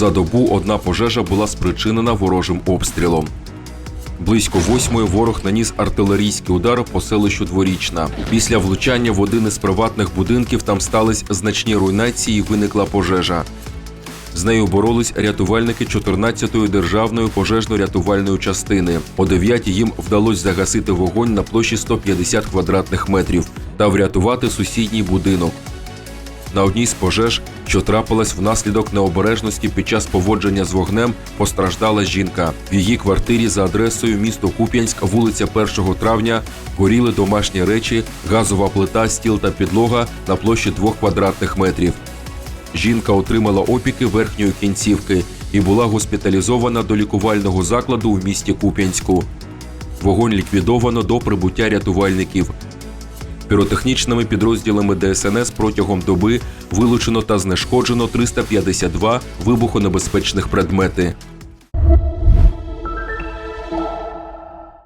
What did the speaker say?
За добу одна пожежа була спричинена ворожим обстрілом. Близько восьмої ворог наніс артилерійський удар по селищу Дворічна. Після влучання в один із приватних будинків там стались значні руйнації і виникла пожежа. З нею боролись рятувальники 14-ї державної пожежно-рятувальної частини. О 9 їм вдалося загасити вогонь на площі 150 квадратних метрів та врятувати сусідній будинок. На одній з пожеж, що трапилась внаслідок необережності під час поводження з вогнем, постраждала жінка. В її квартирі за адресою місто Куп'янськ, вулиця 1 травня, горіли домашні речі, газова плита, стіл та підлога на площі 2 квадратних метрів. Жінка отримала опіки верхньої кінцівки і була госпіталізована до лікувального закладу в місті Куп'янську. Вогонь ліквідовано до прибуття рятувальників. Піротехнічними підрозділами ДСНС протягом доби вилучено та знешкоджено 352 вибухонебезпечних предмети.